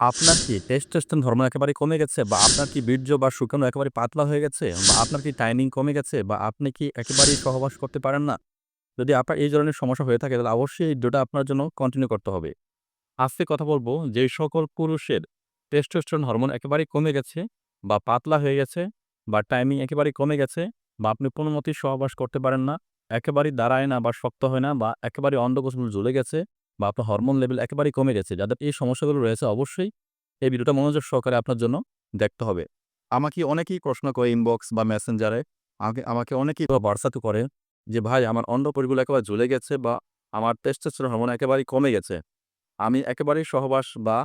আপনার কি testosterone hormone একেবারে কমে গেছে বা আপনার কি বীর্য বা শুকানো একেবারে পাতলা হয়ে গেছে বা আপনার কি টাইমিং কমে গেছে বা আপনি কি একেবারেই সহবাস করতে পারেন না? যদি আপনার এই ধরনের সমস্যা হয়ে থাকে তাহলে অবশ্যই এই ভিডিওটা আপনার জন্য কন্টিনিউ করতে হবে। আজকে কথা বলব যে সকল পুরুষের টেস্টোস্টেরন হরমোন একেবারেই কমে গেছে বা পাতলা হয়ে গেছে বা টাইমিং একেবারেই কমে গেছে বা আপনি কোনোমতেই সহবাস করতে পারেন না, একেবারেই দাঁড়ায় না বা শক্ত হয় না বা একেবারেই অন্ডকোষগুলো জ্বলে গেছে বা আপনার হরমোন লেভেল একেবারেই কমে গেছে। যাদের এই সমস্যাগুলো রয়েছে অবশ্যই এই ভিডিওটা মনোযোগ সহকারে আপনার জন্য দেখতে হবে। আমাকে অনেকেই প্রশ্ন করে ইনবক্স বা মেসেঞ্জারে আমাকে আমাকে অনেকেই হোয়াটসঅ্যাপে করে যে, "ভাই আমার অন্ডপরিগুলো একেবারে জ্বলে গেছে বা আমার টেস্টোস্টেরন হরমোন একেবারেই কমে গেছে। আমি একেবারেই সহবাস বা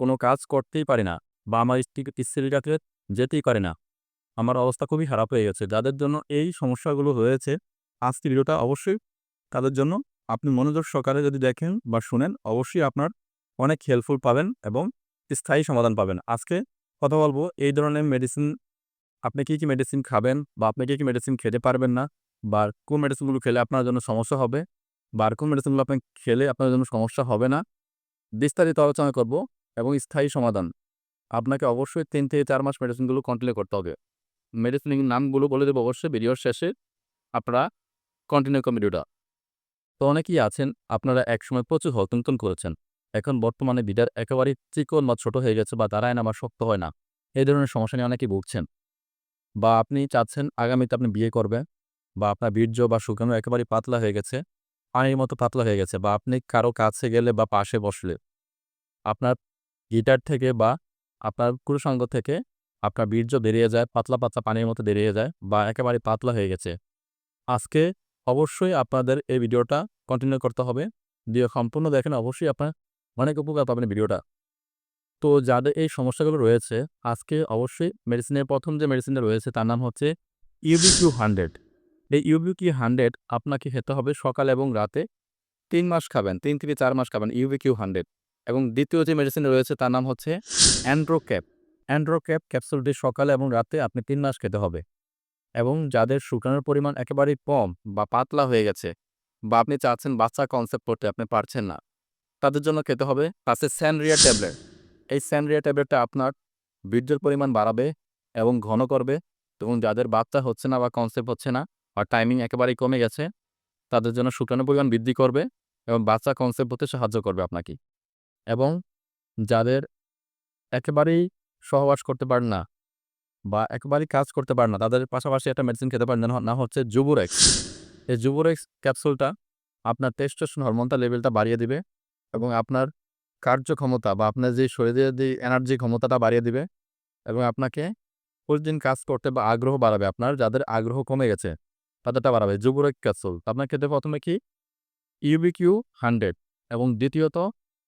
কোনো কাজ করতেই পারি না বা আমার স্ত্রী স্ত্রীর কাছে যেতেই পারে না। আমার অবস্থা খুবই খারাপ হয়ে গেছে।" যাদের জন্য এই সমস্যাগুলো হয়েছে আজকের ভিডিওটা অবশ্যই তাদের জন্য আপনি মনোযোগ সহকারে যদি দেখেন বা শুনেন অবশ্যই আপনার অনেক হেল্পফুল পাবেন এবং স্থায়ী সমাধান পাবেন। আজকে কথা বলব এই ধরনের মেডিসিন আপনি কি, কি মেডিসিন খাবেন বা আপনি কি, কি মেডিসিন খেতে পারবেন না বা কোন মেডিসিনগুলো খেলে আপনার জন্য সমস্যা হবে বা কোন মেডিসিনগুলো আপনি খেলে আপনার জন্য সমস্যা হবে না। বিস্তারিত আলোচনা করব এবং স্থায়ী সমাধান। আপনাকে অবশ্যই তিন থেকে চার মাস মেডিসিনগুলো কন্টিনিউ করতে হবে। মেডিসিনের নামগুলো বলে দেবো অবশ্যই ভিডিওর শেষে। আপনারা কন্টিনিউ করুন ভিডিওটা। তো অনেকেই আছেন আপনারা একসময় প্রচুর হন্তন করেছেন। এখন বর্তমানে বিডার একেবারেই চিকন বা ছোট হয়ে গেছে বা দাঁড়ায় না বা শক্ত হয় না। এই ধরনের সমস্যা নিয়ে অনেকেই ভুগছেন। বা আপনি চাচ্ছেন আগামীতে আপনি বিয়ে করবে বা আপনার বীর্য বা শুকানো একেবারেই পাতলা হয়ে গেছে, পানির মতো পাতলা হয়ে গেছে বা আপনি কারও কাছে গেলে বা পাশে বসলে আপনার গিটার থেকে বা আপনার পুরুষাঙ্গ থেকে আপনার বীর্য বেরিয়ে যায়, পাতলা, পাতলা পানির মতো বেরিয়ে যায় বা একেবারে পাতলা হয়ে গেছে। আজকে অবশ্যই আপনাদের এই ভিডিওটা কন্টিনিউ করতে হবে। ভিডিও সম্পূর্ণ দেখেন, অবশ্যই আপনার অনেক উপকার পাবেন ভিডিওটা। তো যাদের এই সমস্যাগুলো রয়েছে, আজকে অবশ্যই মেডিসিনের প্রথম যে মেডিসিনটা রয়েছে, তার নাম হচ্ছে ইউবিকিউ 100 এই ইউবিকিউ 100 আপনাকে খেতে হবে সকাল এবং রাতে তিন মাস খাবেন। তিন থেকে চার মাস খাবেন ইউবিকিউ 100 এবং দ্বিতীয় যে মেডিসিন রয়েছে, তার নাম হচ্ছে অ্যান্ড্রোক্যাপ। অ্যান্ড্রোক্যাপ ক্যাপসুলটি সকালে এবং রাতে আপনি তিন মাস খেতে হবে। এবং যাদের শুকানোর পরিমাণ একেবারেই কম বা পাতলা হয়ে গেছে বা আপনি চাচ্ছেন বাচ্চা কনসেপ্ট করতে আপনি পারছেন না, তাদের জন্য খেতে হবে আছে স্যানরিয়া ট্যাবলেট। এই স্যানরিয়া ট্যাবলেটটা আপনার বীর্যের পরিমাণ বাড়াবে এবং ঘন করবে এবং যাদের বাচ্চা হচ্ছে না বা কনসেপ্ট হচ্ছে না বা টাইমিং একেবারেই কমে গেছে, তাদের জন্য শুকানোর পরিমাণ বৃদ্ধি করবে এবং বাচ্চা কনসেপ্ট হতে সাহায্য করবে আপনাকে। এবং যাদের একেবারেই সহবাস করতে পারেন না বা একেবারেই কাজ করতে পারেন না, তাদের পাশাপাশি একটা মেডিসিন খেতে পারেন না হচ্ছে জুবুরেক্স। এই জুবুরেক্স ক্যাপসুলটা আপনার টেস্টোস্টেরন হরমোনটা লেভেলটা বাড়িয়ে দিবে এবং আপনার কার্যক্ষমতা বা আপনার যে শরীরের যে এনার্জি ক্ষমতাটা বাড়িয়ে দিবে এবং আপনাকে প্রতিদিন কাজ করতে বা আগ্রহ বাড়াবে আপনার যাদের আগ্রহ কমে গেছে তাদেরটা বাড়াবে। জুবুরেক্স ক্যাপসুল আপনার খেতে প্রথমে কি ইউবিকিউ 100 এবং দ্বিতীয়ত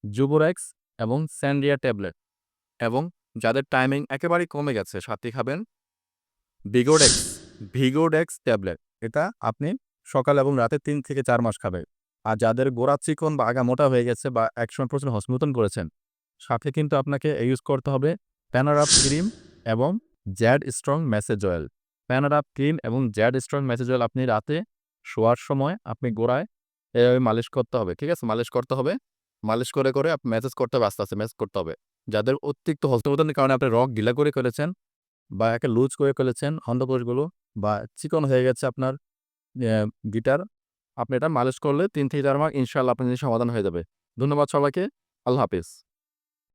জুবুরেক্স এবং স্যানরিয়া ট্যাবলেট এবং যাদের টাইমিং একেবারেই কমে গেছে সাথে খাবেন ভিগোডেক্স, ভিগোডেক্স ট্যাবলেট। এটা আপনি সকাল এবং রাতে তিন থেকে চার মাস খাবেন। আর যাদের গোড়া চিকন বা আগা মোটা হয়ে গেছে বা একসময় প্রচুর হস্তমৈথুন করেছেন, সাথে কিন্তু আপনাকে ইউজ করতে হবে প্যানারাপ ক্রিম এবং জ্যাড স্ট্রং ম্যাসেজ অয়েল। প্যানারাপ ক্রিম এবং জ্যাড স্ট্রং ম্যাসেজ অয়েল আপনি রাতে শোয়ার সময় আপনি গোড়ায় এভাবে মালিশ করতে হবে। ঠিক আছে? মালিশ করতে হবে। মালিশ করে, করে আপনি ম্যাসেজ করতে হবে আস্তে, আস্তে ম্যাসেজ করতে হবে। যাদের অতিরিক্ত হস্তমৈথুনের কারণে আপনি রক ঢিলা করে ফেলেছেন বা একে লুজ করে ফেলেছেন অন্ডকোষগুলো বা চিকন হয়ে গেছে আপনার গিটার, আপনি এটা মালিশ করলে তিন থেকে চার মাস ইনশাআল্লাহ আপনার সমাধান হয়ে যাবে। ধন্যবাদ সবাইকে। আল্লাহ হাফেজ।